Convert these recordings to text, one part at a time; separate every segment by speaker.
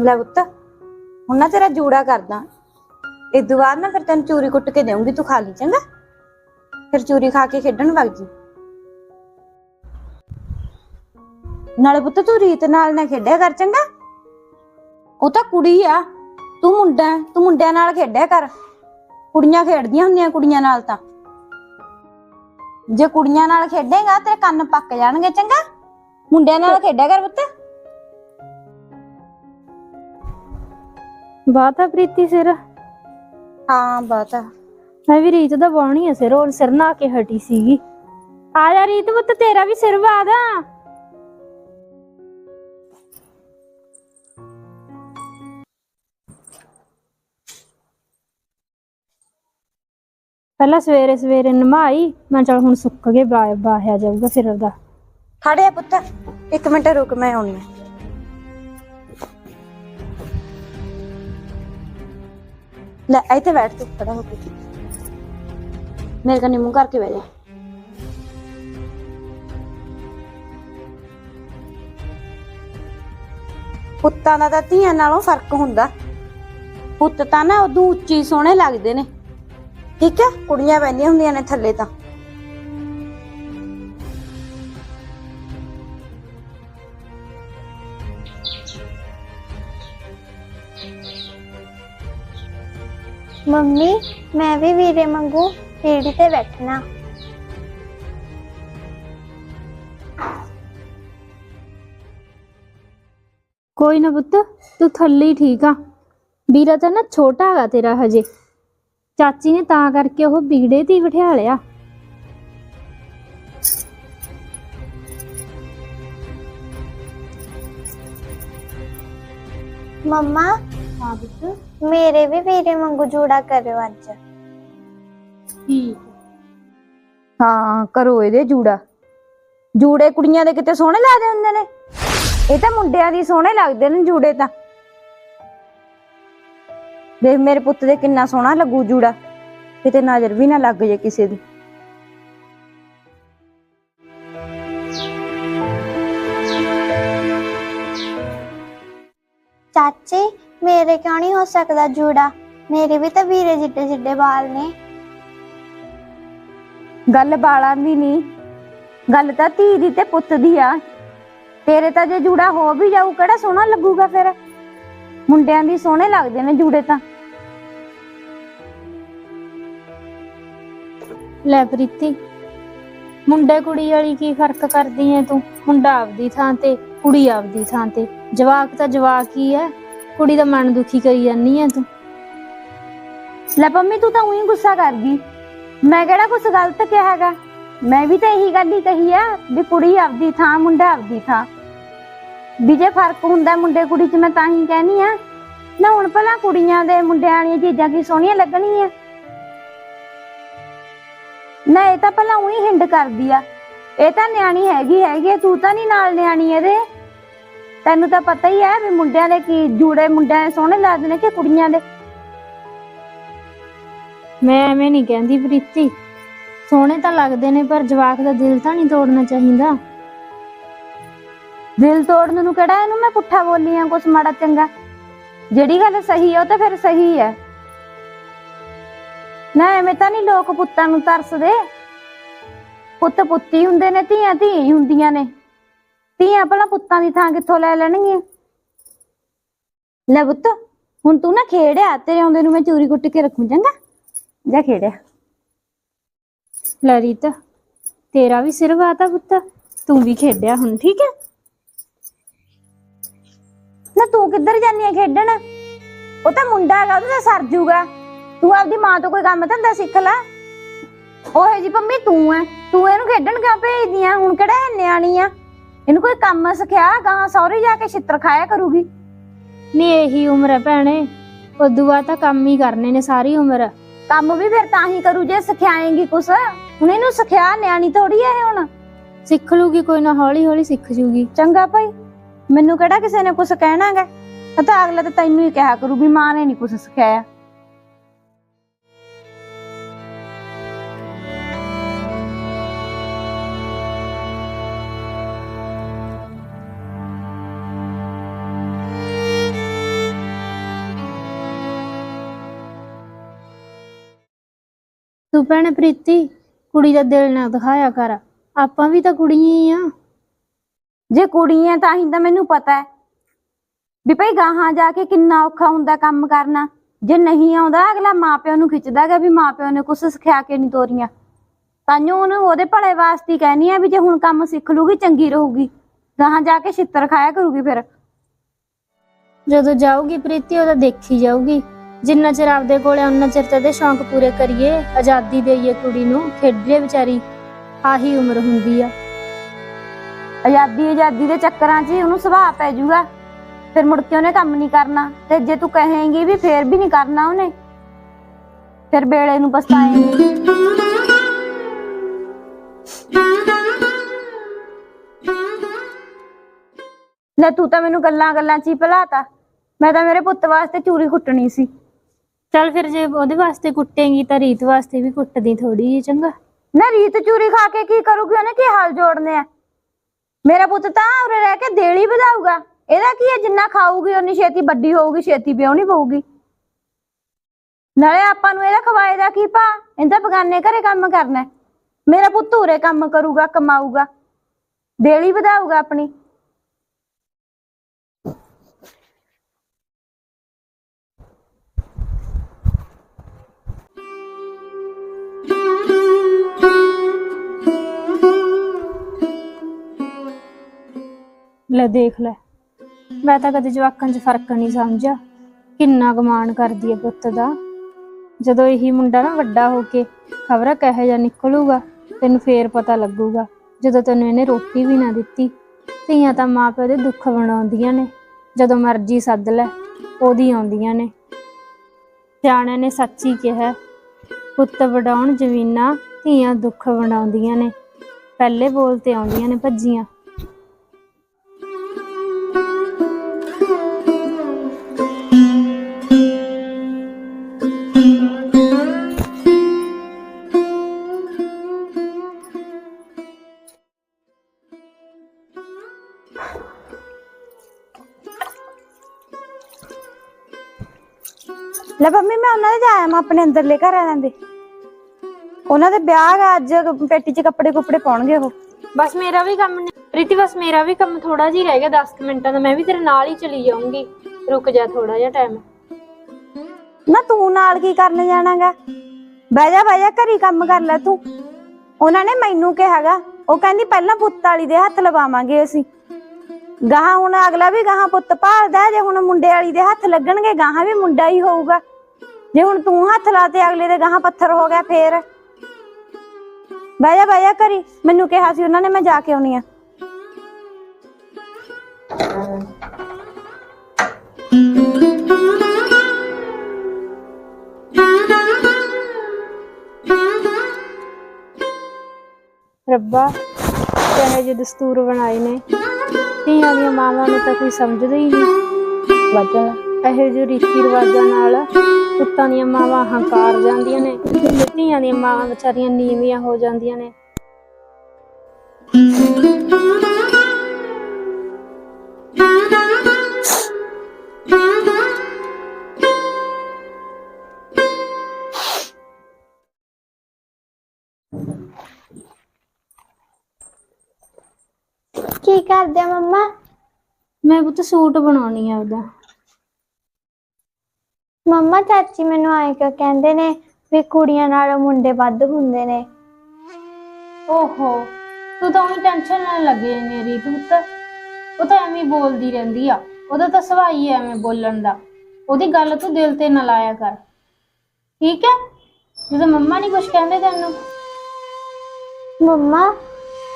Speaker 1: ਲੈ ਪੁੱਤ ਹੁਣ ਨਾ ਤੇਰਾ ਜੂੜਾ ਕਰਦਾ। ਇਹ ਦੁਬਾਰ ਨਾ ਫਿਰ ਤੈਨੂੰ ਚੂਰੀ ਕੁੱਟ ਕੇ ਦੇਵਾਂਗੀ ਤੂੰ ਖਾ ਲਈ ਚੰਗਾ? ਫਿਰ ਚੂਰੀ ਖਾ ਕੇ ਖੇਡਣ ਵਗ ਜੀ। ਨਾਲੇ ਪੁੱਤ ਤੂੰ ਰੀਤ ਨਾਲ ਨਾ ਖੇਡਿਆ ਕਰ ਚੰਗਾ? ਉਹ ਤਾਂ ਕੁੜੀ ਆ ਤੂੰ ਮੁੰਡਾ ਤੂੰ ਮੁੰਡਿਆਂ ਨਾਲ ਖੇਡਿਆ ਕਰ। ਕੁੜੀਆਂ ਖੇਡਦੀਆਂ ਹੁੰਦੀਆਂ ਕੁੜੀਆਂ ਨਾਲ ਤਾਂ। ਜੇ ਕੁੜੀਆਂ ਨਾਲ ਖੇਡੇਗਾ ਤੇਰੇ ਕੰਨ ਪੱਕ ਜਾਣਗੇ ਚੰਗਾ? ਮੁੰਡਿਆਂ ਨਾਲ ਖੇਡਿਆ ਕਰ ਪੁੱਤ।
Speaker 2: ਬਾਤ ਆ ਪ੍ਰੀਤੀ ਸਿਰ?
Speaker 1: ਹਾਂ ਬਾਤ ਆ।
Speaker 2: ਮੈਂ ਵੀ ਰੀਤ ਦਾ ਬਾਉਣੀ ਆ ਸਿਰ ਹੁਣ ਸਿਰ ਨਾ ਕੇ ਹਟੀ ਸੀਗੀ। ਆ ਜਾ ਰੀਤ ਪੁੱਤ ਤੇਰਾ ਵੀ ਸਿਰ ਵਾਦਾ ਪਹਿਲਾਂ ਸਵੇਰੇ ਸਵੇਰੇ ਨਮਾਈ ਮੈਂ ਚਲ ਹੁਣ ਸੁੱਕ ਕੇ ਬਾਹਿਆ ਜਾਊਗਾ ਸਿਰ ਦਾ।
Speaker 1: ਖੜੇ ਆ ਪੁੱਤ ਇੱਕ ਮਿੰਟ ਰੁਕ ਮੈਂ ਆਉਣੀ ਆ। ਲੈ ਇੱਥੇ ਬੈਠ ਤੂੰ, ਖੜਾ ਹੋ ਕੇ। ਮੇਰੇ ਕਨੀ ਮੂੰਹ ਕਰਕੇ ਬਹਿ ਜਾ। ਪੁੱਤਾਂ ਦਾ ਤਾਂ ਧੀਆਂ ਨਾਲੋਂ ਫ਼ਰਕ ਹੁੰਦਾ। ਪੁੱਤ ਤਾਂ ਨਾ ਉਦੋਂ ਉੱਚੀ ਸੋਹਣੇ ਲੱਗਦੇ ਨੇ। ਠੀਕ ਹੈ ਕੁੜੀਆਂ ਬੈੰਦੀਆਂ ਹੁੰਦੀਆਂ ਨੇ ਥੱਲੇ ਤਾਂ।
Speaker 3: ਮੰਮੀ ਮੈਂ ਵੀ ਵੀਰੇ ਵਾਂਗੂ ਪੀੜੀ ਤੇ ਬੈਠਣਾ।
Speaker 2: ਕੋਈ ਨਾ ਪੁੱਤ ਤੂੰ ਥੱਲੇ ਹੀ ਠੀਕ ਆ। ਵੀਰਾ ਤਾਂ ਨਾ ਛੋਟਾ ਹੈਗਾ ਤੇਰਾ ਹਜੇ। ਚਾਚੀ ਨੇ ਤਾਂ ਕਰਕੇ ਉਹ ਬੀੜੇ ਤੇ ਹੀ ਬਿਠਾ ਲਿਆ।
Speaker 3: ਮੰਮਾ
Speaker 2: ਹਾਂ ਪੁੱਤ।
Speaker 3: ਮੇਰੇ ਵੀ ਵੀਰੇ ਵਾਂਗੂ ਜੂੜਾ ਕਰਿਓ ਅੱਜ।
Speaker 2: ਠੀਕ
Speaker 1: ਹਾਂ। ਕਰੋ ਇਹਦੇ ਜੂੜਾ। ਜੂੜੇ ਕੁੜੀਆਂ ਦੇ ਕਿਤੇ ਸੋਹਣੇ ਲੱਗਦੇ ਹੁੰਦੇ ਨੇ? ਇਹ ਤਾਂ ਮੁੰਡਿਆਂ ਦੀ ਸੋਹਣੇ ਲੱਗਦੇ ਨੇ ਜੂੜੇ ਤਾਂ। ਦੇਖ ਮੇਰੇ ਪੁੱਤ ਦੇ ਕਿੰਨਾ ਸੋਹਣਾ ਲੱਗੂ ਜੂੜਾ। ਕਿਤੇ ਨਜ਼ਰ ਵੀ ਨਾ ਲੱਗ ਜੇ ਕਿਸੇ ਦੀ।
Speaker 3: ਸਕਦਾ ਜੂੜਾ? ਮੇਰੇ ਵੀ ਤਾਂ ਵੀਰੇ ਜਿੱਡੇ ਜਿੱਡੇ ਵਾਲ ਨੇ।
Speaker 1: ਗੱਲ ਬਾਲਾਂ ਦੀ ਨਹੀਂ ਗੱਲ ਤਾਂ ਧੀ ਦੀ ਤੇ ਪੁੱਤ ਦੀ ਆ। ਤੇਰੇ ਤਾਂ ਜੇ ਜੂੜਾ ਹੋ ਵੀ ਜਾਊ ਕਿਹੜਾ ਸੋਹਣਾ ਲੱਗੂਗਾ ਫਿਰ? ਮੁੰਡਿਆਂ ਦੀ ਸੋਹਣੇ ਲੱਗਦੇ ਨੇ ਜੂੜੇ ਤਾਂ।
Speaker 2: ਲੈ ਪ੍ਰੀਤੀ ਮੁੰਡੇ ਕੁੜੀ ਵਾਲੀ ਕੀ ਫ਼ਰਕ ਕਰਦੀ ਐ ਤੂੰ? ਮੁੰਡਾ ਆਪਦੀ ਥਾਂ ਤੇ ਕੁੜੀ ਆਪਦੀ ਥਾਂ ਤੇ। ਜਵਾਕ ਤਾਂ ਜਵਾਕ ਹੀ ਐ। ਕੁੜੀ ਦਾ ਮਨ ਦੁਖੀ ਕਰੀ ਜਾਂਦੀ ਆ ਤੂੰ।
Speaker 1: ਲੈ ਪੰਮੀ ਤੂੰ ਤਾਂ ਉਹੀ ਗੁੱਸਾ ਕਰ ਗਈ ਮੈਂ ਕਿਹੜਾ ਕੁਝ ਗਲਤ ਕਿਹਾ ਹੈਗਾ? ਮੈਂ ਵੀ ਤਾਂ ਇਹੀ ਗੱਲ ਹੀ ਕਹੀ ਆ ਵੀ ਕੁੜੀ ਆਪਦੀ ਥਾਂ ਮੁੰਡਾ ਆਪਦੀ ਥਾਂ। ਵੀ ਜੇ ਫ਼ਰਕ ਹੁੰਦਾ ਮੁੰਡੇ ਕੁੜੀ 'ਚ ਮੈਂ ਤਾਂ ਹੀ ਕਹਿਨੀ ਆ। ਨਾ ਹੁਣ ਭਲਾ ਕੁੜੀਆਂ ਦੇ ਮੁੰਡਿਆਂ ਵਾਲੀਆਂ ਚੀਜ਼ਾਂ ਕੀ ਸੋਹਣੀਆਂ ਲੱਗਣਗੀਆਂ? ਨਾ ਇਹ ਤਾਂ ਭਲਾ ਉਹੀ ਹਿੰਡ ਕਰਦੀ ਆ। ਇਹ ਤਾਂ ਨਿਆਣੀ ਹੈਗੀ ਹੈਗੀ ਆ, ਤੂੰ ਤਾਂ ਨਹੀਂ ਨਾਲ ਨਿਆਣੀ ਇਹਦੇ। ਤੈਨੂੰ ਤਾਂ ਪਤਾ ਹੀ ਹੈ ਵੀ ਮੁੰਡਿਆਂ ਦੇ ਕੀ ਜੂੜੇ ਮੁੰਡਿਆਂ ਦੇ ਸੋਹਣੇ ਲੱਗਦੇ ਨੇ ਕਿ ਕੁੜੀਆਂ ਦੇ।
Speaker 2: ਮੈਂ ਐਵੇਂ ਨਹੀਂ ਕਹਿੰਦੀ ਪ੍ਰੀਤੀ। ਸੋਹਣੇ ਤਾਂ ਲੱਗਦੇ ਨੇ ਪਰ ਜਵਾਕ ਦਾ ਦਿਲ ਤਾਂ ਨਹੀਂ ਤੋੜਨਾ ਚਾਹੀਦਾ।
Speaker 1: ਦਿਲ ਤੋੜਨ ਨੂੰ ਕਿਹੜਾ ਇਹਨੂੰ ਮੈਂ ਪੁੱਠਾ ਬੋਲੀ ਆ ਕੁਛ ਮਾੜਾ ਚੰਗਾ। ਜਿਹੜੀ ਗੱਲ ਸਹੀ ਆ ਉਹ ਤਾਂ ਫਿਰ ਸਹੀ ਹੈ ਨਾ ਐਵੇਂ ਤਾਂ ਨਹੀਂ ਲੋਕ ਪੁੱਤਾਂ ਨੂੰ ਤਰਸਦੇ। ਪੁੱਤ ਪੁੱਤੀ ਹੁੰਦੇ ਨੇ ਧੀਆਂ ਧੀ ਹੀ ਹੁੰਦੀਆਂ ਨੇ। ਧੀਆਂ ਭਲਾ ਪੁੱਤਾਂ ਦੀ ਥਾਂ ਕਿੱਥੋਂ ਲੈ ਲੈਣਗੀਆਂ? ਲੈ ਪੁੱਤ, ਹੁਣ ਤੂੰ ਨਾ ਖੇੜਿਆ ਤੇਰੇ ਆਉਂਦੇ ਨੂੰ ਮੈਂ ਚੂਰੀ ਕੁੱਟ ਕੇ ਰੱਖੂ, ਚੰਗਾ? ਜਾ ਖੇੜਿਆ
Speaker 2: ਲੈ ਰੀਤ, ਤੇਰਾ ਵੀ ਸਿਰ ਵਾਤਾ ਪੁੱਤ, ਤੂੰ ਵੀ ਖੇਡਿਆ ਹੁਣ, ਠੀਕ ਹੈ
Speaker 1: ਨਾ ਤੂੰ ਕਿੱਧਰ ਜਾਨੀ ਆ ਖੇਡਣ? ਉਹ ਤਾਂ ਮੁੰਡਾ ਹੈਗਾ, ਉਹਦਾ ਸਰ ਜੂਗਾ। ਤੂੰ ਆਪਦੀ ਮਾਂ ਤੋਂ ਕੋਈ ਕੰਮ ਧੰਦਾ ਸਿੱਖ ਲੈ। ਓਏ ਜੀ ਪੰਮੀ ਤੂੰ ਐ, ਤੂੰ ਇਹਨੂੰ ਖੇਡਣ ਕਿਉਂ ਭੇਜਦੀ ਆ? ਹੁਣ ਕਿਹੜਾ ਇਹ ਨਿਆਣੀ ਆ? ਇਹਨੂੰ ਕੋਈ ਕੰਮ ਸਿਖਿਆ? ਗਾਂ ਸਹੁਰੇ ਜਾ ਕੇ ਛਿੱਤਰ ਖਾਇਆ ਕਰੂਗੀ?
Speaker 2: ਨਹੀਂ ਇਹੀ ਉਮਰ ਹੈ ਭੈਣੇ। ਉਦੋਂ ਬਾਅਦ ਤਾਂ ਕੰਮ ਹੀ ਕਰਨੇ ਨੇ ਸਾਰੀ ਉਮਰ।
Speaker 1: ਕੰਮ ਵੀ ਫਿਰ ਤਾਂ ਹੀ ਕਰੂ ਜੇ ਸਿਖਾਏਂਗੀ ਕੁਛ। ਹੁਣ ਇਹਨੂੰ ਸਿਖਿਆ ਨਿਆਣੀ ਥੋੜੀ ਐ ਇਹ ਹੁਣ।
Speaker 2: ਸਿੱਖ ਲੂਗੀ ਕੋਈ ਨਾ ਹੌਲੀ ਹੌਲੀ ਸਿੱਖ ਜੂਗੀ।
Speaker 1: ਚੰਗਾ ਭਾਈ ਮੈਨੂੰ ਕਿਹੜਾ ਕਿਸੇ ਨੇ ਕੁਛ ਕਹਿਣਾਗਾ? ਤਾਂ ਅਗਲਾ ਤਾਂ ਤੈਨੂੰ ਹੀ ਕਿਹਾ ਕਰੂ ਵੀ ਮਾਂ ਨੇ ਨਹੀਂ ਕੁਛ ਸਿਖਾਇਆ
Speaker 2: ਤੂੰ ਭੈਣੇ ਪ੍ਰੀਤੀ ਕੁੜੀ ਦਾ ਦਿਲ ਨਾ ਦਿਖਾਇਆ ਕਰ। ਆਪਾਂ ਵੀ ਤਾਂ ਕੁੜੀਆਂ ਹੀ ਆ।
Speaker 1: ਜੇ ਕੁੜੀ ਐ ਤਾਂ ਹੀ ਤਾਂ ਮੈਨੂੰ ਪਤਾ ਹੈ ਵੀ ਭਈ ਗਾਹਾਂ ਜਾ ਕੇ ਕਿੰਨਾ ਔਖਾ ਹੁੰਦਾ ਕੰਮ ਕਰਨਾ। ਜੇ ਨਹੀਂ ਆਉਂਦਾ ਅਗਲਾ ਮਾਪਿਆਂ ਨੂੰ ਖਿੱਚਦਾਗਾ ਵੀ ਮਾਪਿਆਂ ਨੇ ਕੁਛ ਸਿਖਾ ਕੇ ਨਹੀਂ ਤੋਰੀਆਂ। ਤਾਂਯੋ ਉਹਨੂੰ ਉਹਦੇ ਭਲੇ ਵਾਸਤੇ ਹੀ ਕਹਿਨੀ ਆ ਵੀ ਜੇ ਹੁਣ ਕੰਮ ਸਿੱਖ ਲੂਗੀ ਚੰਗੀ ਰਹੂਗੀ। ਗਾਹਾਂ ਜਾ ਕੇ ਛਿੱਤਰ ਖਾਇਆ ਕਰੂਗੀ ਫਿਰ।
Speaker 2: ਜਦੋਂ ਜਾਊਗੀ ਪ੍ਰੀਤੀ ਉਹਦਾ ਦੇਖੀ ਜਾਊਗੀ। ਜਿੰਨਾ ਚਿਰ ਆਪਦੇ ਕੋਲੇ ਉਹਨਾਂ ਚਿਰ ਤਾਂ ਇਹਦੇ ਸ਼ੌਂਕ ਪੂਰੇ ਕਰੀਏ। ਆਜ਼ਾਦੀ ਦੇਈਏ ਕੁੜੀ ਨੂੰ ਖੇਡੇ ਵਿਚਾਰੀ, ਆਹੀ ਉਮਰ ਹੁੰਦੀ ਆ।
Speaker 1: ਆਜ਼ਾਦੀ ਆਜ਼ਾਦੀ ਦੇ ਚੱਕਰਾਂ 'ਚ ਹੀ ਉਹਨੂੰ ਸੁਭਾਅ ਪੈ ਜਾਊਗਾ ਫਿਰ ਮੁੜ ਕੇ ਉਹਨੇ ਕੰਮ ਨਹੀਂ ਕਰਨਾ, ਤੇ ਜੇ ਤੂੰ ਕਹੇਂਗੀ ਵੀ ਫੇਰ ਵੀ ਨਹੀਂ ਕਰਨਾ ਉਹਨੇ, ਫਿਰ ਵੇਲੇ ਨੂੰ ਪਛਤਾਏਂਗੀ। ਲੈ ਤੂੰ ਤਾਂ ਮੈਨੂੰ ਗੱਲਾਂ ਗੱਲਾਂ 'ਚ ਹੀ ਭੁਲਾਤਾ। ਮੈਂ ਤਾਂ ਮੇਰੇ ਪੁੱਤ ਵਾਸਤੇ ਚੂਰੀ ਕੁੱਟਣੀ ਸੀ।
Speaker 2: ਚੱਲ ਫਿਰ ਜੇ ਉਹਦੇ ਵਾਸਤੇ ਕੁੱਟੇਂਗੀ ਤਾਂ ਰੀਤ ਵਾਸਤੇ ਵੀ ਕੁੱਟਦੀ ਥੋੜੀ ਜਿਹੀ, ਚੰਗਾ।
Speaker 1: ਨਾ ਰੀਤ ਚੂਰੀ ਖਾ ਕੇ ਕੀ ਕਰੂਗੀ? ਉਹਨੇ ਕੀ ਹਾਲ ਜੋੜਨੇ ਆ? ਮੇਰਾ ਪੁੱਤ ਤਾਂ ਉਰੇ ਰਹਿ ਕੇ ਦੇਲੀ ਵਧਾਊਗਾ। ਇਹਦਾ ਕੀ ਹੈ? ਜਿੰਨਾ ਖਾਊਗੀ ਉਨੀ ਛੇਤੀ ਵੱਡੀ ਹੋਊਗੀ, ਛੇਤੀ ਵਿਆਹਣੀ ਪਊਗੀ ਨਾਲੇ ਆਪਾਂ ਨੂੰ ਇਹਦਾ ਖਵਾਏ ਦਾ ਕੀ ਭਾ ਇਹਦਾ ਬਗਾਨੇ ਘਰੇ ਕੰਮ ਕਰਨਾ ਹੈ। ਮੇਰਾ ਪੁੱਤ ਉਰੇ ਕੰਮ ਕਰੂਗਾ, ਕਮਾਊਗਾ। ਦੇਲੀ ਵਧਾਊਗਾ ਆਪਣੀ।
Speaker 2: ਲੈ ਦੇਖ ਲੈ। ਮੈਂ ਤਾਂ ਕਦੇ ਜਵਾਕਾਂ 'ਚ ਫ਼ਰਕ ਨਹੀਂ ਸਮਝਿਆ। ਕਿੰਨਾ ਗਮਾਨ ਕਰਦੀ ਹੈ ਪੁੱਤ ਦਾ। ਜਦੋਂ ਇਹੀ ਮੁੰਡਾ ਨਾ ਵੱਡਾ ਹੋ ਕੇ ਖਬਰ ਕਹੇ ਜਾ ਨਿਕਲੂਗਾ, ਤੈਨੂੰ ਫੇਰ ਪਤਾ ਲੱਗੂਗਾ, ਜਦੋਂ ਤੈਨੂੰ ਇਹਨੇ ਰੋਟੀ ਵੀ ਨਾ ਦਿੱਤੀ। ਧੀਆਂ ਤਾਂ ਮਾਂ ਪਿਓ ਦੇ ਦੁੱਖ ਬਣਾਉਂਦੀਆਂ ਨੇ। ਜਦੋਂ ਮਰਜ਼ੀ ਸੱਦ ਲੈ, ਉਹਦੀ ਆਉਂਦੀਆਂ ਨੇ। ਸਿਆਣਿਆਂ ਨੇ ਸੱਚੀ ਕਿਹਾ, ਪੁੱਤ ਵਡਾਉਣ ਜ਼ਮੀਨਾਂ ਧੀਆਂ ਦੁੱਖ ਬਣਾਉਂਦੀਆਂ ਨੇ। ਪਹਿਲੇ ਬੋਲ ਤੇ ਆਉਂਦੀਆਂ ਨੇ ਭੱਜੀਆਂ।
Speaker 1: ਲੈ ਮੰਮੀ ਮੈਂ ਉਹਨਾਂ ਦੇ ਜਾਇਆ ਮੈਂ ਆਪਣੇ ਅੰਦਰਲੇ ਘਰ ਆ ਜਾਂਦੇ ਉਹਨਾਂ ਦੇ ਵਿਆਹ ਆ ਅੱਜ ਪੇਟੀ 'ਚ ਕੱਪੜੇ ਕੁੱਪੜੇ ਪਾਉਣਗੇ ਉਹ।
Speaker 2: ਬਸ ਮੇਰਾ ਵੀ ਕੰਮ ਨੇ ਪ੍ਰੀਤੀ ਬਸ ਮੇਰਾ ਵੀ ਕੰਮ ਥੋੜਾ ਜਿਹਾ ਰਹਿ ਗਿਆ 10 ਮਿੰਟਾਂ ਦਾ। ਮੈਂ ਵੀ ਤੇਰੇ ਨਾਲ ਹੀ ਚਲੀ ਜਾਊਂਗੀ। ਰੁਕ ਜਾ ਥੋੜਾ ਜਿਹਾ ਟਾਈਮ
Speaker 1: ਨਾ ਤੂੰ ਨਾਲ ਕੀ ਕਰਨ ਜਾਣਾਗਾ? ਬਹਿ ਜਾ ਬਹਿ ਜਾ ਘਰੀ ਕੰਮ ਕਰ ਲੈ ਤੂੰ। ਉਹਨਾਂ ਨੇ ਮੈਨੂੰ ਕਿਹਾਗਾ ਉਹ ਕਹਿੰਦੀ ਪਹਿਲਾਂ ਪੁੱਤ ਵਾਲੀ ਦੇ ਹੱਥ ਲਵਾਵਾਂਗੇ ਅਸੀਂ। ਗਾਹਾਂ ਹੁਣ ਅਗਲਾ ਵੀ ਗਾਹਾਂ ਪੁੱਤ ਭਾਲਦਾ ਜੇ ਹੁਣ ਮੁੰਡੇ ਵਾਲੀ ਦੇ ਹੱਥ ਲੱਗਣਗੇ ਗਾਹਾਂ ਵੀ ਮੁੰਡਾ ਹੀ ਹੋਊਗਾ। ਜੇ ਹੁਣ ਤੂੰ ਹੱਥ ਲਾ ਤੇ ਅਗਲੇ ਦੇ ਗਾਹਾਂ ਪੱਥਰ ਹੋ ਗਿਆ ਫੇਰ। ਬਹਿ ਜਾ, ਬਹਿ ਮੈਨੂੰ ਕਿਹਾ ਸੀ ਉਹਨਾਂ ਨੇ ਮੈਂ ਜਾ ਕੇ ਆਉਣੀ ਆ।
Speaker 2: ਰੱਬਾ, ਕਹੇ ਜੇ ਦਸਤੂਰ ਬਣਾਏ ਨੇ। ਧੀਆਂ ਦੀਆਂ ਮਾਵਾਂ ਨੂੰ ਤਾਂ ਕੋਈ ਸਮਝਦਾ ਹੀ ਨਹੀਂ।
Speaker 1: ਵੱਜਣਾ
Speaker 2: ਇਹੋ ਜਿਹੇ ਰੀਤੀ ਰਿਵਾਜਾਂ ਨਾਲ ਪੁੱਤਾਂ ਦੀਆਂ ਮਾਵਾਂ ਹੰਕਾਰ ਜਾਂਦੀਆਂ ਨੇ ਤੇ ਧੀਆਂ ਦੀਆਂ ਮਾਵਾਂ ਵਿਚਾਰੀਆਂ ਨੀਵੀਆਂ ਹੋ ਜਾਂਦੀਆਂ ਨੇ
Speaker 3: ਕੀ ਕਰਦੇ ਆ ਮੰਮਾ
Speaker 2: ਮੈਂ ਪੁੱਤ ਸੂਟ ਬਣਾਉਣੀ ਆ ਉਹਦਾ
Speaker 3: ਮੰਮਾ ਚਾਚੀ ਮੈਨੂੰ ਆਏ ਕਿ ਕਹਿੰਦੇ ਨੇ ਵੀ ਕੁੜੀਆਂ ਨਾਲੋਂ ਮੁੰਡੇ ਵੱਧ ਹੁੰਦੇ ਨੇ?
Speaker 2: ਓਹੋ ਤੂੰ ਤਾਂ ਉਹੀ ਟੈਨਸ਼ਨ ਲੈਣ ਲੱਗੀ ਮੇਰੀ ਤੂੰ ਤਾਂ ਉਹ ਤਾਂ ਐਵੇਂ ਹੀ ਬੋਲਦੀ ਰਹਿੰਦੀ ਆ। ਉਹਦਾ ਤਾਂ ਸੁਭਾਅ ਹੀ ਐਵੇਂ ਬੋਲਣ ਦਾ। ਉਹਦੀ ਗੱਲ ਤੂੰ ਦਿਲ ਤੇ ਨਾ ਲਾਇਆ ਕਰ। ਠੀਕ ਹੈ? ਜਦੋਂ ਮੰਮਾ ਨਹੀਂ ਕੁਝ ਕਹਿੰਦੇ ਤੈਨੂੰ?
Speaker 3: ਮੰਮਾ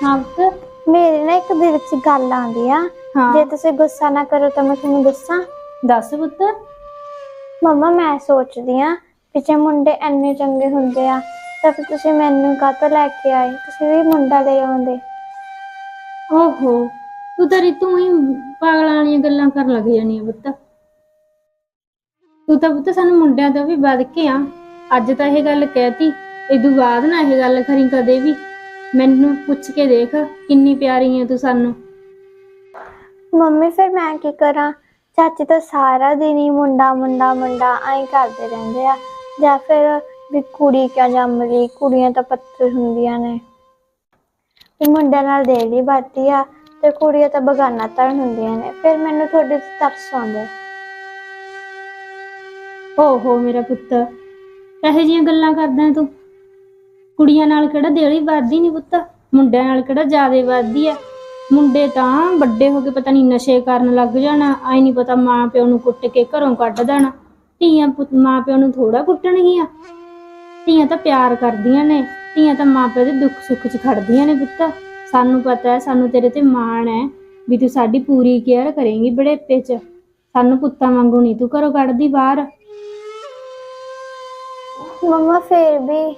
Speaker 2: ਹਾਂ ਪੁੱਤ।
Speaker 3: ਮੇਰੇ ਨਾ ਇੱਕ ਦਿਲ 'ਚ ਗੱਲ ਆਉਂਦੀ ਆ।
Speaker 2: ਹਾਂ।
Speaker 3: ਜੇ ਤੁਸੀਂ ਗੁੱਸਾ ਨਾ ਕਰੋ ਤਾਂ ਮੈਂ ਤੁਹਾਨੂੰ ਦੱਸਾਂ।
Speaker 2: ਦੱਸ ਪੁੱਤ।
Speaker 3: ਮੰਮਾ ਮੈਂ ਸੋਚਦੀ ਆ ਕਿ ਜੇ ਮੁੰਡੇ ਇੰਨੇ ਚੰਗੇ ਹੁੰਦੇ ਆ ਤਾਂ ਫਿਰ ਤੁਸੀਂ ਮੈਨੂੰ ਕਾਹਤੋਂ ਲੈ ਕੇ ਆਏ? ਤੁਸੀਂ ਵੀ ਮੁੰਡਾ ਲੈ ਆਉਂਦੇ।
Speaker 2: ਓਹੋ ਤੂੰ ਤਾਂ ਰਿਤੂ ਹੀ ਪਾਗਲਾਂ ਵਾਲੀਆਂ ਗੱਲਾਂ ਕਰਨ ਲੱਗ ਜਾਣੀ ਆ ਪੁੱਤ। ਤੂੰ ਤਾਂ ਪੁੱਤ ਸਾਨੂੰ ਮੁੰਡਿਆਂ ਤੋਂ ਵੀ ਵੱਧ ਕੇ ਆ। ਅੱਜ ਤਾਂ ਇਹ ਗੱਲ ਕਹਿਤੀ ਇਦੋਂ ਬਾਅਦ ਨਾ ਇਹ ਗੱਲ ਕਰੀ ਕਦੇ ਵੀ। ਮੈਨੂੰ ਪੁੱਛ ਕੇ ਦੇਖ ਕਿੰਨੀ ਪਿਆਰੀ ਹੈ ਤੂੰ ਸਾਨੂੰ।
Speaker 3: ਮੰਮੀ ਫਿਰ ਮੈਂ ਕੀ ਕਰਾਂ? ਚਾਚੀ ਤਾਂ ਸਾਰਾ ਦਿਨ ਹੀ ਮੁੰਡਾ ਮੁੰਡਾ ਮੁੰਡਾ ਐਂ ਕਰਦੇ ਰਹਿੰਦੇ ਆ। ਜਾਂ ਫਿਰ ਵੀ ਕੁੜੀ ਕਿਉਂ ਜੰਮ ਲਈ ਕੁੜੀਆਂ ਤਾਂ ਪੱਤਰ ਹੁੰਦੀਆਂ ਨੇ। ਵੀ ਮੁੰਡਿਆਂ ਨਾਲ ਦੇ ਲਈ ਬਾਤੀ ਆ ਤੇ ਕੁੜੀਆਂ ਤਾਂ ਬਗਾਨਾ ਧਰਨ ਹੁੰਦੀਆਂ ਨੇ। ਫਿਰ ਮੈਨੂੰ ਤੁਹਾਡੇ ਤੇ ਤਰਸ ਆਉਂਦਾ ਹੈ।
Speaker 2: ਓਹੋ ਮੇਰਾ ਪੁੱਤ, ਇਹੋ ਜਿਹੀਆਂ ਗੱਲਾਂ ਕਰਦਾ ਤੂੰ? ਕੁੜੀਆਂ ਨਾਲ ਕਿਹੜਾ ਦੇਲੀ ਵੱਧਦੀ ਨਹੀਂ ਪੁੱਤ? ਮੁੰਡਿਆਂ ਨਾਲ ਕਿਹੜਾ ਜ਼ਿਆਦਾ ਵੱਧਦੀ ਆ ਮੁੰਡੇ ਤਾਂ ਵੱਡੇ ਹੋ ਕੇ ਪਤਾ ਨਹੀਂ ਨਸ਼ੇ ਕਰਨ ਲੱਗ ਜਾਣਾ ਆਈ ਨਹੀਂ ਪਤਾ ਮਾਂ ਪਿਓ ਨੂੰ ਕੁੱਟ ਕੇ ਘਰੋਂ ਕੱਢ ਦੇਣਾ। ਧੀਆਂ ਪੁੱਤ ਮਾਂ ਪਿਓ ਨੂੰ ਥੋੜਾ ਕੁੱਟਣਗੀਆਂ। ਧੀਆਂ ਤਾਂ ਪਿਆਰ ਕਰਦੀਆਂ ਨੇ ਧੀਆਂ ਤਾਂ ਮਾਂ ਪਿਓ ਦੇ ਦੁੱਖ ਸੁੱਖ 'ਚ ਖੜਦੀਆਂ ਨੇ ਪੁੱਤ। ਸਾਨੂੰ ਪਤਾ ਹੈ ਸਾਨੂੰ ਤੇਰੇ ਤੇ ਮਾਣ ਹੈ ਵੀ ਤੂੰ ਸਾਡੀ ਪੂਰੀ ਕੇਅਰ ਕਰੇਂਗੀ ਬੜੇਪੇ 'ਚ। ਸਾਨੂੰ ਪੁੱਤਾਂ ਵਾਂਗੂ ਨਹੀਂ ਤੂੰ ਘਰੋਂ ਕੱਢਦੀ ਬਾਹਰ।
Speaker 3: ਮੰਮਾ ਫਿਰ ਵੀ।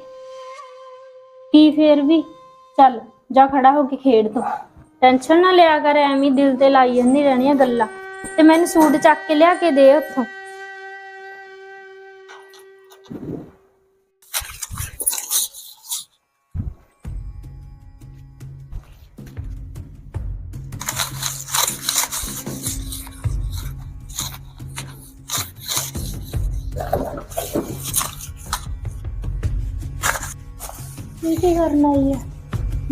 Speaker 2: ਕੀ ਫੇਰ ਵੀ? ਚੱਲ ਜਾ ਖੜਾ ਹੋ ਕੇ ਖੇਡ ਤੂੰ। ਟੈਨਸ਼ਨ ਨਾ ਲਿਆ ਕਰ, ਐਵੇਂ ਦਿਲ ਤੇ ਲਾਈ ਜਾਂਦੀ ਰਹਿਣੀਆਂ ਗੱਲਾਂ। ਤੇ ਮੈਨੂੰ ਸੂਟ ਚੱਕ ਕੇ ਲਿਆ ਕੇ ਦੇ ਉੱਥੋਂ। ਕੀ ਕਰਨ ਆਈ ਹੈ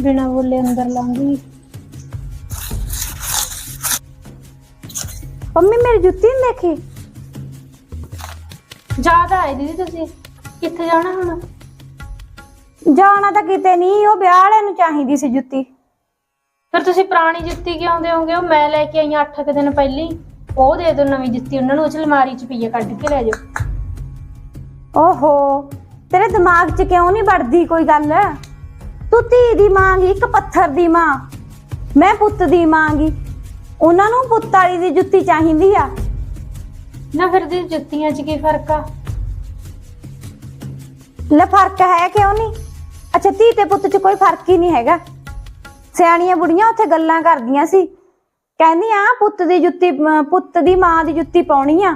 Speaker 2: ਬਿਨਾਂ ਬੋਲੇ ਅੰਦਰ ਲੰਘ ਗਈ।
Speaker 1: ਮੰਮੀ ਮੇਰੀ ਜੁੱਤੀ ਨਹੀਂ ਦੇਖੀ?
Speaker 2: ਜ਼ਿਆਦਾ ਆਏ ਦੀਦੀ ਤੁਸੀਂ? ਕਿੱਥੇ ਜਾਣਾ ਹੁਣ?
Speaker 1: ਜਾਣਾ ਤਾਂ ਕਿਤੇ ਨਹੀਂ ਉਹ ਵਿਆਹ ਵਾਲੇ ਨੂੰ ਚਾਹੀਦੀ ਸੀ ਜੁੱਤੀ।
Speaker 2: ਫਿਰ ਤੁਸੀਂ ਪੁਰਾਣੀ ਜੁੱਤੀ ਕਿਉਂ ਦਿਓਗੇ? ਉਹ ਮੈਂ ਲੈ ਕੇ ਆਈ 8 ਕੁ ਦਿਨ ਪਹਿਲਾਂ। ਹੀ ਉਹ ਦੇ ਦਿਓ ਨਵੀਂ ਜੁੱਤੀ ਉਹਨਾਂ ਨੂੰ ਉਸ ਅਲਮਾਰੀ 'ਚ ਪਈਆ ਕੱਢ ਕੇ ਲੈ ਜਾਓ।
Speaker 1: ਓਹੋ ਤੇਰੇ ਦਿਮਾਗ 'ਚ ਕਿਉਂ ਨਹੀਂ ਵੜਦੀ ਕੋਈ ਗੱਲ? ਤੂੰ ਧੀ ਦੀ ਮਾਂ ਗੀ ਇੱਕ ਪੱਥਰ ਦੀ ਮਾਂ। ਮੈਂ ਪੁੱਤ ਦੀ ਮਾਂ ਗੀ। ਉਹਨਾਂ ਨੂੰ ਪੁੱਤ ਵਾਲੀ ਦੀ ਜੁੱਤੀ ਚਾਹੀਦੀ ਆ।
Speaker 2: ਨਾ ਫਿਰ ਦੀ ਜੁੱਤੀਆਂ 'ਚ ਕੀ ਫ਼ਰਕ ਆ?
Speaker 1: ਲੈ ਫ਼ਰਕ ਹੈ ਕਿਉਂ ਨਹੀਂ ਅੱਛਾ ਧੀ ਤੇ ਪੁੱਤ 'ਚ ਕੋਈ ਫ਼ਰਕ ਹੀ ਨਹੀਂ ਹੈਗਾ। ਸਿਆਣੀਆਂ ਬੁੜੀਆਂ ਉੱਥੇ ਗੱਲਾਂ ਕਰਦੀਆਂ ਸੀ। ਕਹਿੰਦੀਆਂ ਪੁੱਤ ਦੀ ਜੁੱਤੀ ਪੁੱਤ ਦੀ ਮਾਂ ਦੀ ਜੁੱਤੀ ਪਾਉਣੀ ਆ।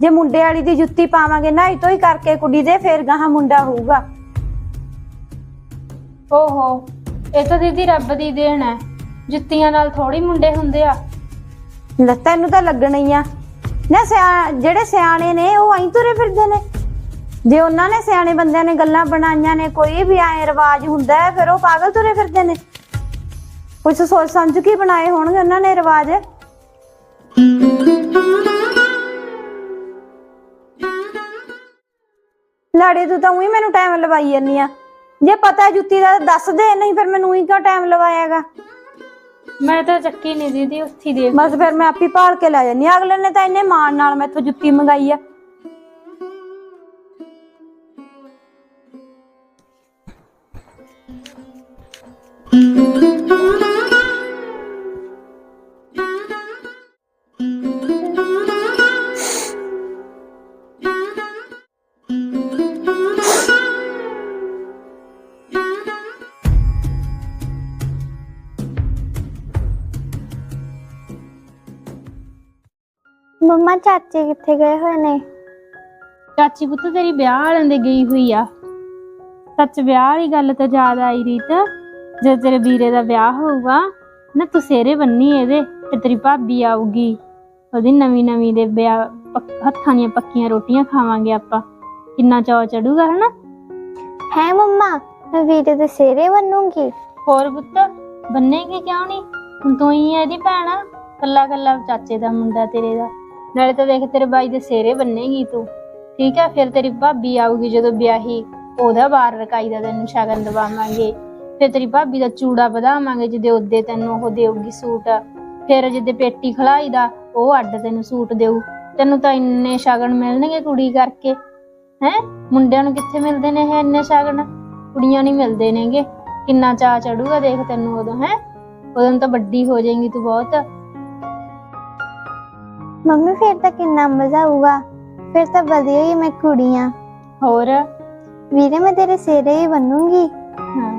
Speaker 1: ਜੇ ਮੁੰਡੇ ਵਾਲੀ ਦੀ ਜੁੱਤੀ ਪਾਵਾਂਗੇ ਨਾ ਹੀ ਕਰਕੇ ਕੁੜੀ ਦੇ ਫੇਰ ਗਾਹਾਂ ਮੁੰਡਾ ਹੋਊਗਾ।
Speaker 2: ਓਹੋ ਇਹ ਤਾਂ ਦੀਦੀ ਰੱਬ ਦੀ ਦੇਣ ਹੈ। ਜੁੱਤੀਆਂ ਨਾਲ ਥੋੜੀ ਮੁੰਡੇ ਹੁੰਦੇ ਆ।
Speaker 1: ਲੈ, ਤੈਨੂੰ ਤਾਂ ਲੱਗਣਾ ਹੀ ਆ। ਨਾ ਸਿਆ, ਜਿਹੜੇ ਸਿਆਣੇ ਨੇ, ਉਹ ਐਂ ਤੁਰੇ ਫਿਰਦੇ ਨੇ। ਜੇ ਉਹਨਾਂ ਨੇ ਸਿਆਣੇ ਬੰਦਿਆਂ ਨੇ ਗੱਲਾਂ ਬਣਾਈਆਂ ਨੇ, ਕੋਈ ਵੀ ਐਂ ਰਿਵਾਜ ਹੁੰਦਾ ਹੈ, ਫਿਰ ਉਹ ਪਾਗਲ ਤੁਰੇ ਫਿਰਦੇ ਨੇ। ਕੁਝ ਸੋਚ ਸਮਝ ਕੇ ਹੀ ਬਣਾਏ ਹੋਣਗੇ ਉਹਨਾਂ ਨੇ ਰਿਵਾਜ। ਲਾੜੇ, ਤੂੰ ਤਾਂ ਉਹੀ ਮੈਨੂੰ ਟਾਈਮ ਲਵਾਈ ਜਾਂਦੀ ਆ। ਜੇ ਪਤਾ ਜੁੱਤੀ ਦਾ ਦੱਸ ਦੇ, ਨਹੀਂ ਫਿਰ ਮੈਨੂੰ ਹੀ ਕਿਉਂ ਟਾਈਮ ਲਵਾਇਆਗਾ?
Speaker 2: ਮੈਂ ਤਾਂ ਚੱਕੀ ਨਹੀਂ ਦੀਦੀ, ਉੱਥੀ ਦੇਖ
Speaker 1: ਬਸ ਫਿਰ ਮੈਂ ਆਪੀ ਭਾਲ ਕੇ ਲੈ ਜਾਂਦੀ ਹਾਂ। ਅਗਲੇ ਨੇ ਤਾਂ ਇੰਨੇ ਮਾਣ ਨਾਲ ਮੈਥੋਂ ਜੁੱਤੀ ਮੰਗਾਈ ਆ
Speaker 3: ਮੰਮਾ ਚਾਚੇ ਕਿੱਥੇ ਗਏ ਹੋਏ ਨੇ?
Speaker 2: ਚਾਚੀ ਪੁੱਤ ਤੇਰੀ ਵਿਆਹ ਵਾਲਿਆਂ ਦੇ ਗਈ ਹੋਈ ਆ। ਸੱਚ ਵਿਆਹ ਵਾਲੀ ਗੱਲ ਤਾਂ ਯਾਦ ਆਈ ਰੀਤ। ਜਦ ਤੇਰੇ ਵੀਰੇ ਦਾ ਵਿਆਹ ਹੋਊਗਾ ਨਾ ਤੂੰ ਸੇਰੇ ਬੰਨੀ ਇਹਦੇ ਤੇ ਤੇਰੀ ਭਾਬੀ ਆਊਗੀ। ਉਹਦੀ ਨਵੀਂ ਨਵੀਂ ਦੇ ਵਿਆਹ ਪੱਕ- ਹੱਥਾਂ ਦੀਆਂ ਪੱਕੀਆਂ ਰੋਟੀਆਂ ਖਾਵਾਂਗੇ ਆਪਾਂ। ਕਿੰਨਾ ਚਾਅ ਚੜੂਗਾ ਹਨਾ?
Speaker 3: ਹੈ ਮੰਮਾ ਮੈਂ ਵੀਰੇ ਦੇ ਸਿਰੇ ਬਣੂੰਗੀ
Speaker 2: ਹੋਰ ਪੁੱਤ ਬੰਨੇਗੀ ਕਿਉਂ ਨਹੀਂ ਹੁਣ ਤੂੰ ਹੀ ਆ ਇਹਦੀ ਭੈਣ ਕੱਲਾ ਕੱਲਾ ਚਾਚੇ ਦਾ ਮੁੰਡਾ ਤੇਰੇ ਦਾ। ਨਾਲੇ ਤਾਂ ਦੇਖ ਤੇਰੇ ਬਾਈ ਦੇ ਸੇਰੇ ਬੰਨੇਗੀ ਤੂੰ। ਠੀਕ ਹੈ ਫਿਰ ਤੇਰੀ ਭਾਬੀ ਆਊਗੀ ਜਦੋਂ ਵਿਆਹੀ। ਉਹਦਾ ਵਾਰ ਰਕਾਈ ਦਾ ਤੈਨੂੰ ਸ਼ਗਨ ਦਵਾਵਾਂਗੇ। ਫਿਰ ਤੇਰੀ ਭਾਬੀ ਦਾ ਚੂੜਾ ਵਧਾਵਾਂਗੇ ਜਿਹਦੇ ਉਹਦੇ ਤੈਨੂੰ ਉਹ ਦੇਊਗੀ ਸੂਟ। ਫਿਰ ਜਿਹਦੇ ਪੇਟੀ ਖਲਾਈ ਦਾ, ਉਹ ਅੱਡ ਤੈਨੂੰ ਸੂਟ ਦੇਊ। ਤੈਨੂੰ ਤਾਂ ਇੰਨੇ ਸ਼ਗਨ ਮਿਲਣਗੇ ਕੁੜੀ ਕਰਕੇ। ਹੈ? ਮੁੰਡਿਆਂ ਨੂੰ ਕਿੱਥੇ ਮਿਲਦੇ ਨੇ ਇਹ ਇੰਨੇ ਸ਼ਗਨ? ਕੁੜੀਆਂ ਨਹੀਂ ਮਿਲਦੇ ਨੇਗੇ। ਕਿੰਨਾ ਚਾਅ ਚੜੂਗਾ ਦੇਖ ਤੈਨੂੰ ਉਦੋਂ, ਹੈ? ਉਦੋਂ ਤਾਂ ਵੱਡੀ ਹੋ ਜਾਏਗੀ ਤੂੰ ਬਹੁਤ।
Speaker 3: ਮੰਮੀ ਫਿਰ ਤਾਂ ਕਿੰਨਾ ਮਜ਼ਾ ਆਊਗਾ। ਫਿਰ ਤਾਂ ਵਧੀਆ ਹੀ ਮੈਂ ਕੁੜੀਆਂ
Speaker 2: ਹੋਰ?
Speaker 3: ਵੀਰੇ ਮੈਂ ਤੇਰੇ ਸਿਰੇ ਹੀ ਬਣੂੰਗੀ
Speaker 2: ਹਾਂ।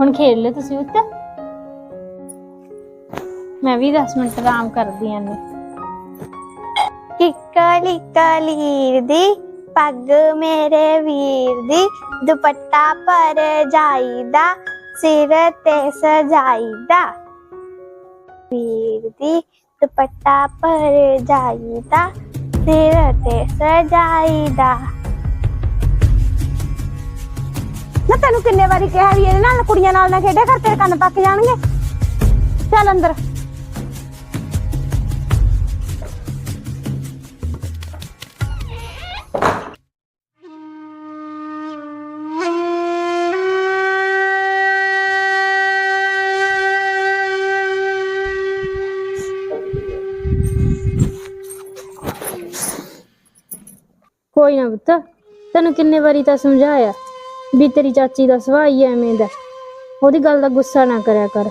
Speaker 2: ਹੁਣ ਖੇਡ ਲੈ ਤੁਸੀਂ ਉੱਤੇ। ਮੈਂ ਵੀ 10 ਮਿੰਟ ਆਰਾਮ ਕਰਦੀ ਆਂ ਨੇ
Speaker 3: ਕਿੱਕਲੀ ਕਲੀਰ ਦੀ ਪੱਗ ਮੇਰੇ ਵੀਰ ਦੀ ਦੁਪੱਟਾ ਪਰ ਜਾਈਦਾ ਸਿਰ ਤੇ ਸਜਾਈਦਾ। ਵੀਰ ਦੀ ਦੁਪੱਟਾ ਭਰ ਜਾਈਦਾ, ਸਿਰ ਤੇ ਸਜਾਈਦਾ।
Speaker 1: ਨਾ ਤੈਨੂੰ ਕਿੰਨੇ ਵਾਰੀ ਕਿਹਾ ਵੀ ਇਹਦੇ ਨਾਲ ਕੁੜੀਆਂ ਨਾਲ ਨਾ ਖੇਡਿਆ ਕਰ ਤੇਰੇ ਕੰਨ ਪੱਕ ਜਾਣਗੇ। ਚੱਲ ਅੰਦਰ।
Speaker 2: ਪੁੱਤ। ਤੈਨੂੰ ਕਿੰਨੇ ਵਾਰੀ ਤਾਂ ਸਮਝਾਇਆ ਵੀ ਤੇਰੀ ਚਾਚੀ ਦਾ ਸੁਭਾਅ ਹੀ ਐਵੇਂ ਦਾ। ਉਹਦੀ ਗੱਲ ਦਾ ਗੁੱਸਾ ਨਾ ਕਰਿਆ ਕਰ।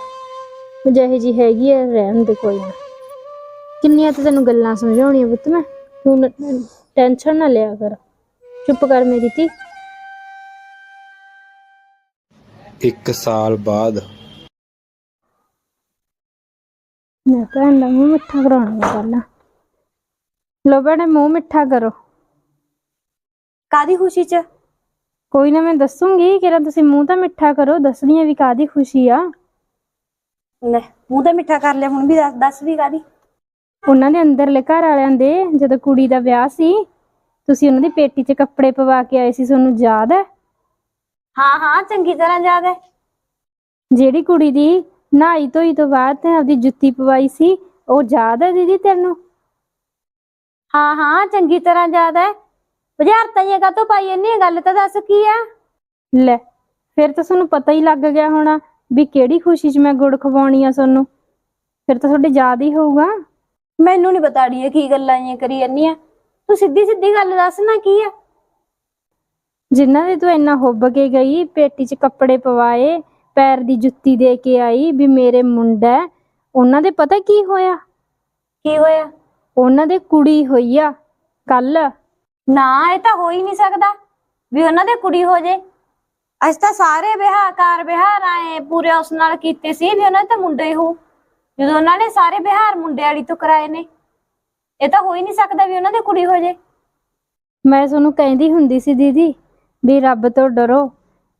Speaker 2: ਜਿਹੇ ਜੀ ਹੈਗੀ ਐ ਰਹਿਣ ਦੇ ਕੋਈ ਨਾ। ਕਿੰਨੀਆਂ ਤਾਂ ਤੈਨੂੰ ਗੱਲਾਂ ਸਮਝਾਉਣੀਆਂ ਪੁੱਤ ਮੈਂ। ਤੂੰ ਟੈਨਸ਼ਨ ਨਾ ਲਿਆ ਕਰ। ਚੁੱਪ ਕਰ ਮੇਰੀ ਧੀ।
Speaker 4: ਇੱਕ ਸਾਲ ਬਾਅਦ।
Speaker 2: ਮੈਂ ਭੈਣ ਦਾ ਮੂੰਹ ਮਿੱਠਾ ਕਰਾਉਣਾ ਪਹਿਲਾਂ ਲੋ ਭੈਣੇ ਮੂੰਹ ਮਿੱਠਾ ਕਰੋ।
Speaker 1: ਕਾਦੀ ਖੁਸ਼ੀ ਚ?
Speaker 2: ਕੋਈ ਨਾ ਮੈਂ ਦੱਸੂਗੀ ਕਿ ਤੁਸੀਂ ਮੂੰਹ ਤਾਂ ਮਿੱਠਾ ਕਰੋ ਦੱਸਣੀ ਵੀ ਕਾਦੀ ਖੁਸ਼ੀ ਆ।
Speaker 1: ਲੈ ਮੂੰਹ ਤਾਂ ਮਿੱਠਾ ਕਰ ਲਿਆ ਹੁਣ ਵੀ ਦੱਸ ਦੱਸ ਵੀ ਕਾਦੀ।
Speaker 2: ਉਹਨਾਂ ਦੇ ਅੰਦਰਲੇ ਘਰ ਵਾਲਿਆਂ ਦੇ ਜਦੋਂ ਕੁੜੀ ਦਾ ਵਿਆਹ ਸੀ ਤੁਸੀਂ ਉਹਨਾਂ ਦੀ ਪੇਟੀ 'ਚ ਕੱਪੜੇ ਪਵਾ ਕੇ ਆਏ ਸੀ ਤੁਹਾਨੂੰ ਯਾਦ ਹੈ?
Speaker 1: ਹਾਂ ਹਾਂ ਚੰਗੀ ਤਰ੍ਹਾਂ ਯਾਦ ਹੈ।
Speaker 2: ਜਿਹੜੀ ਕੁੜੀ ਦੀ ਨਹਾਈ ਧੋਈ ਤੋਂ ਬਾਅਦ ਤੇ ਆਪਦੀ ਜੁੱਤੀ ਪਵਾਈ ਸੀ ਉਹ ਯਾਦ ਹੈ ਦੀਦੀ ਤੈਨੂੰ?
Speaker 1: ਹਾਂ ਹਾਂ ਚੰਗੀ ਤਰ੍ਹਾਂ ਯਾਦ ਹੈ। ਬੁਝਾਰਤਾਂ ਇਹ ਕਾ ਪਾਈ ਇੰਨੀ ਗੱਲ ਤਾਂ ਦੱਸ ਕੀ ਆ?
Speaker 2: ਲੈ ਫਿਰ ਤਾਂ ਤੁਹਾਨੂੰ ਪਤਾ ਹੀ ਲੱਗ ਗਿਆ ਹੋਣਾ ਵੀ ਕਿਹੜੀ ਖੁਸ਼ੀ 'ਚ ਮੈਂ ਗੁੜ ਖਵਾਉਣੀ ਆ ਤੁਹਾਨੂੰ। ਫਿਰ ਤਾਂ ਤੁਹਾਡੇ ਯਾਦ ਹੀ ਹੋਊਗਾ।
Speaker 1: ਮੈਨੂੰ ਨਹੀਂ ਪਤਾ ਅੜੀਏ ਕੀ ਗੱਲਾਂ ਇਹ ਕਰੀ ਜਾਂਦੀਆਂ ਤੂੰ ਸਿੱਧੀ ਸਿੱਧੀ ਗੱਲ ਦੱਸ ਨਾ ਕੀ ਆ?
Speaker 2: ਜਿਨ੍ਹਾਂ ਦੇ ਤੂੰ ਇੰਨਾ ਹੁੱਬ ਕੇ ਗਈ ਪੇਟੀ 'ਚ ਕੱਪੜੇ ਪਵਾਏ ਪੈਰ ਦੀ ਜੁੱਤੀ ਦੇ ਕੇ ਆਈ ਵੀ ਮੇਰੇ ਮੁੰਡਾ ਹੈ, ਉਹਨਾਂ ਦੇ ਪਤਾ ਕੀ ਹੋਇਆ?
Speaker 1: ਕੀ ਹੋਇਆ?
Speaker 2: ਉਹਨਾਂ ਦੇ ਕੁੜੀ ਹੋਈ ਆ ਕੱਲ
Speaker 1: ਨਾ, ਇਹ ਤਾਂ ਹੋ ਹੀ ਨਹੀਂ ਸਕਦਾ ਵੀ ਉਹਨਾਂ ਦੇ ਕੁੜੀ ਹੋ ਜੇ। ਅੱਜ ਤਾਂ ਸਾਰੇ ਵਿਆਹ ਵਿਹਾਰ ਆਏ, ਪੂਰੇ ਉਸ ਨਾਲ ਕੀਤੇ ਸੀ ਵੀ ਉਹਨਾਂ ਦੇ ਤਾਂ ਮੁੰਡੇ ਹੋ ਜਦੋਂ ਉਹਨਾਂ ਨੇ ਸਾਰੇ ਵਿਹਾਰ ਮੁੰਡੇ ਵਾਲੀ ਤੋਂ ਕਰਾਏ ਨੇ, ਇਹ ਤਾਂ ਹੋ ਹੀ ਨਹੀਂ ਸਕਦਾ ਵੀ ਉਹਨਾਂ ਦੇ ਕੁੜੀ ਹੋ ਜੇ।
Speaker 2: ਮੈਂ ਤੁਹਾਨੂੰ ਕਹਿੰਦੀ ਹੁੰਦੀ ਸੀ ਦੀਦੀ ਵੀ ਰੱਬ ਤੋਂ ਡਰੋ।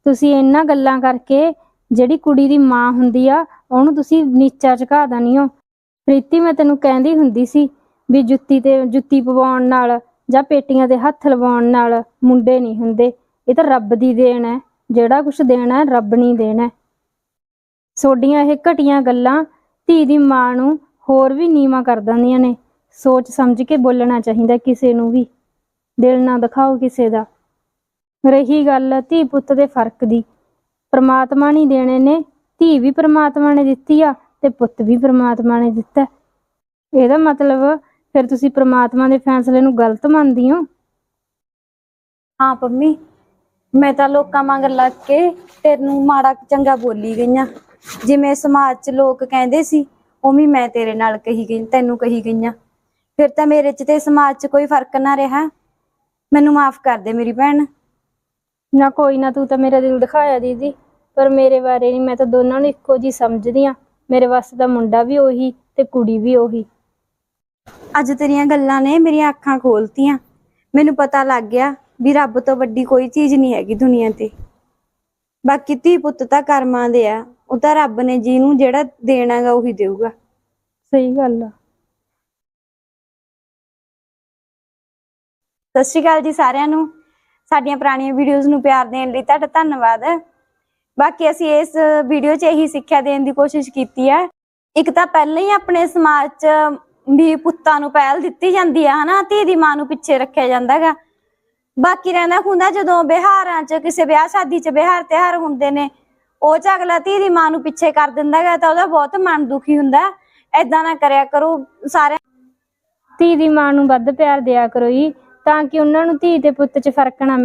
Speaker 2: ਤੁਸੀਂ ਇਹਨਾਂ ਗੱਲਾਂ ਕਰਕੇ ਜਿਹੜੀ ਕੁੜੀ ਦੀ ਮਾਂ ਹੁੰਦੀ ਆ, ਉਹਨੂੰ ਤੁਸੀਂ ਨੀਚਾ ਝੁਕਾ ਦਨੀ ਹੋ ਪ੍ਰੀਤੀ, ਮੈਂ ਤੈਨੂੰ ਕਹਿੰਦੀ ਹੁੰਦੀ ਸੀ ਵੀ ਜੁੱਤੀ ਤੇ, ਜੁੱਤੀ ਪਵਾਉਣ ਨਾਲ ਜਾਂ ਪੇਟੀਆਂ ਦੇ ਹੱਥ ਲਵਾਉਣ ਨਾਲ ਮੁੰਡੇ ਨਹੀਂ ਹੁੰਦੇ। ਇਹ ਤਾਂ ਰੱਬ ਦੀ ਦੇਣ ਹੈ। ਜਿਹੜਾ ਕੁਝ ਦੇਣਾ ਹੈ, ਰੱਬ ਨਹੀਂ ਦੇਣਾ ਹੈ। ਸੋਡੀਆਂ ਇਹ ਘਟੀਆਂ ਗੱਲਾਂ ਧੀ ਦੀ ਮਾਂ ਨੂੰ ਹੋਰ ਵੀ ਨੀਵਾਂ ਕਰ ਦਿੰਦੀਆਂ ਨੇ। ਸੋਚ ਸਮਝ ਕੇ ਬੋਲਣਾ ਚਾਹੀਦਾ ਕਿਸੇ ਨੂੰ ਵੀ। ਦਿਲ ਨਾ ਦਿਖਾਓ ਕਿਸੇ ਦਾ। ਰਹੀ ਗੱਲ ਧੀ ਪੁੱਤ ਦੇ ਫ਼ਰਕ ਦੀ। ਪ੍ਰਮਾਤਮਾ ਨਹੀਂ ਦੇਣੇ ਨੇ। ਧੀ ਵੀ ਪ੍ਰਮਾਤਮਾ ਨੇ ਦਿੱਤੀ ਆ ਤੇ ਪੁੱਤ ਵੀ ਪ੍ਰਮਾਤਮਾ ਨੇ ਦਿੱਤਾ। ਇਹਦਾ ਮਤਲਬ ਫਿਰ ਤੁਸੀਂ ਪ੍ਰਮਾਤਮਾ ਦੇ ਫੈਸਲੇ ਨੂੰ ਗਲਤ ਮੰਨਦੀ ਹੋ?
Speaker 1: ਹਾਂ ਪੰਮੀ ਮੈਂ ਤਾਂ ਲੋਕਾਂ ਮਗਰ ਲੱਗ ਕੇ ਤੈਨੂੰ ਮਾੜਾ ਚੰਗਾ ਬੋਲੀ ਗਈਆਂ ਜਿਵੇਂ ਸਮਾਜ 'ਚ ਲੋਕ ਕਹਿੰਦੇ ਸੀ ਉਵੇਂ ਮੈਂ ਤੇਰੇ ਨਾਲ ਕਹੀ ਗਈ ਤੈਨੂੰ ਕਹੀ ਗਈਆਂ ਫਿਰ ਤਾਂ ਮੇਰੇ 'ਚ ਤੇ ਸਮਾਜ 'ਚ ਕੋਈ ਫ਼ਰਕ ਨਾ ਰਿਹਾ। ਮੈਨੂੰ ਮਾਫ ਕਰ ਦੇ ਮੇਰੀ ਭੈਣ।
Speaker 2: ਨਾ ਕੋਈ ਨਾ ਤੂੰ ਤਾਂ ਮੇਰਾ ਦਿਲ ਦਿਖਾਇਆ ਦੀਦੀ। ਪਰ ਮੇਰੇ ਬਾਰੇ ਨਹੀਂ ਮੈਂ ਤਾਂ ਦੋਨਾਂ ਨੂੰ ਇੱਕੋ ਜੀ ਸਮਝਦੀ ਆ। ਮੇਰੇ ਵਾਸਤੇ ਤਾਂ ਮੁੰਡਾ ਵੀ ਉਹੀ ਤੇ ਕੁੜੀ ਵੀ ਉਹੀ।
Speaker 1: ਅੱਜ ਤੇਰੀਆਂ ਗੱਲਾਂ ਨੇ ਮੇਰੀਆਂ ਅੱਖਾਂ ਖੋਲਤੀਆਂ। ਮੈਨੂੰ ਪਤਾ ਲੱਗ ਗਿਆ ਵੀ ਰੱਬ ਤੋਂ ਵੱਡੀ ਕੋਈ ਚੀਜ਼ ਨਹੀਂ ਹੈਗੀ ਦੁਨੀਆ ਤੇ। ਬਾਕੀ ਧੀ ਪੁੱਤ ਤਾਂ ਕਰਮਾਂ ਦੇ ਆ ਉਹ ਤਾਂ ਰੱਬ ਨੇ ਜਿਹਨੂੰ ਜਿਹੜਾ ਦੇਣਾਗਾ ਉਹੀ ਦੇਊਗਾ।
Speaker 2: ਸਹੀ ਗੱਲ ਆ।
Speaker 1: ਸਤਿ ਸ਼੍ਰੀ ਅਕਾਲ ਜੀ ਸਾਰਿਆਂ ਨੂੰ। ਸਾਡੀਆਂ ਪੁਰਾਣੀਆਂ ਵੀਡੀਓਜ਼ ਨੂੰ ਪਿਆਰ ਦੇਣ ਲਈ ਤੁਹਾਡਾ ਧੰਨਵਾਦ। ਬਾਕੀ ਅਸੀਂ ਇਸ ਵੀਡੀਓ 'ਚ ਇਹੀ ਸਿੱਖਿਆ ਦੇਣ ਦੀ ਕੋਸ਼ਿਸ਼ ਕੀਤੀ ਹੈ ਇੱਕ ਤਾਂ ਪਹਿਲਾਂ ਹੀ ਆਪਣੇ ਸਮਾਜ 'ਚ ਵੀ ਪੁੱਤਾਂ ਨੂੰ ਪਹਿਲ ਦਿੱਤੀ ਜਾਂਦੀ ਹੈ ਹਨਾ? ਧੀ ਦੀ ਮਾਂ ਨੂੰ ਪਿੱਛੇ ਰੱਖਿਆ ਜਾਂਦਾਗਾ ਬਾਕੀ ਰਹਿੰਦਾ ਹੁੰਦਾ ਜਦੋਂ ਬਿਹਾਰਾਂ 'ਚ, ਕਿਸੇ ਵਿਆਹ ਸ਼ਾਦੀ 'ਚ ਬਿਹਾਰ ਤਿਉਹਾਰ ਹੁੰਦੇ ਨੇ, ਉਹ 'ਚ ਅਗਲਾ ਧੀ ਦੀ ਮਾਂ ਨੂੰ ਪਿੱਛੇ ਕਰ ਦਿੰਦਾਗਾ ਤਾਂ ਉਹਦਾ ਬਹੁਤ ਮਨ ਦੁਖੀ ਹੁੰਦਾ। ਐਦਾਂ ਨਾ ਕਰਿਆ ਕਰੋ ਸਾਰੇ।
Speaker 2: ਧੀ ਦੀ ਮਾਂ ਨੂੰ ਵੱਧ ਪਿਆਰ ਦਿਆ ਕਰੋ ਜੀ, ਤਾਂ ਕਿ ਉਹਨਾਂ ਨੂੰ ਧੀ ਤੇ ਪੁੱਤ 'ਚ ਫ਼ਰਕ ਨਾ